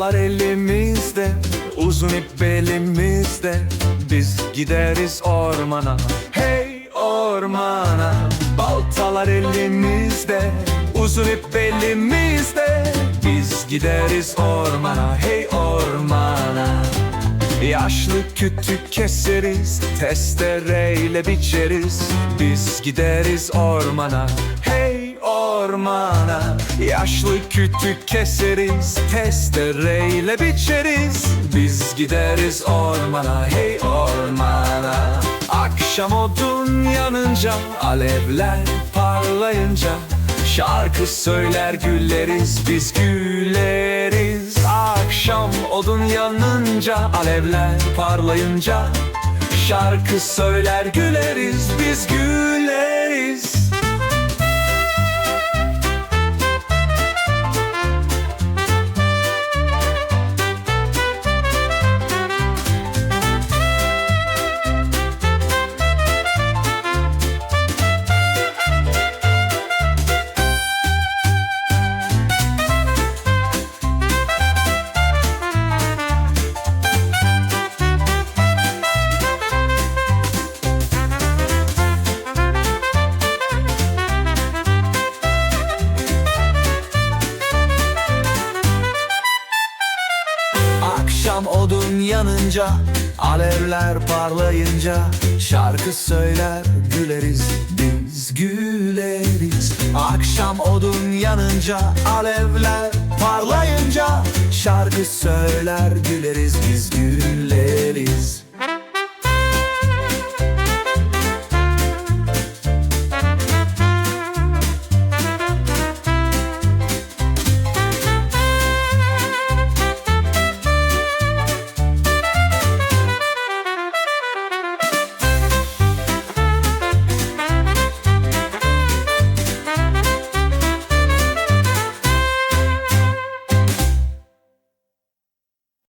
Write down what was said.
Ağlar elimizde Uzun ip belimizde Biz gideriz ormana Hey ormana. Baltalar elimizde Uzun ip belimizde Biz gideriz ormana Hey ormana. Yaşlı kütük keseriz Testereyle biçeriz. Biz gideriz ormana Hey ormana. Yaşlı kütük keseriz Testereyle biçeriz. Biz gideriz ormana Hey ormana. Akşam odun yanınca Alevler parlayınca. Şarkı söyler gülleriz Biz güleriz. Akşam odun yanınca Alevler parlayınca. Şarkı söyler güleriz Biz güleriz Akşam odun yanınca Alevler parlayınca Şarkı söyler güleriz Biz güleriz. Akşam odun yanınca Alevler parlayınca Şarkı söyler güleriz Biz güleriz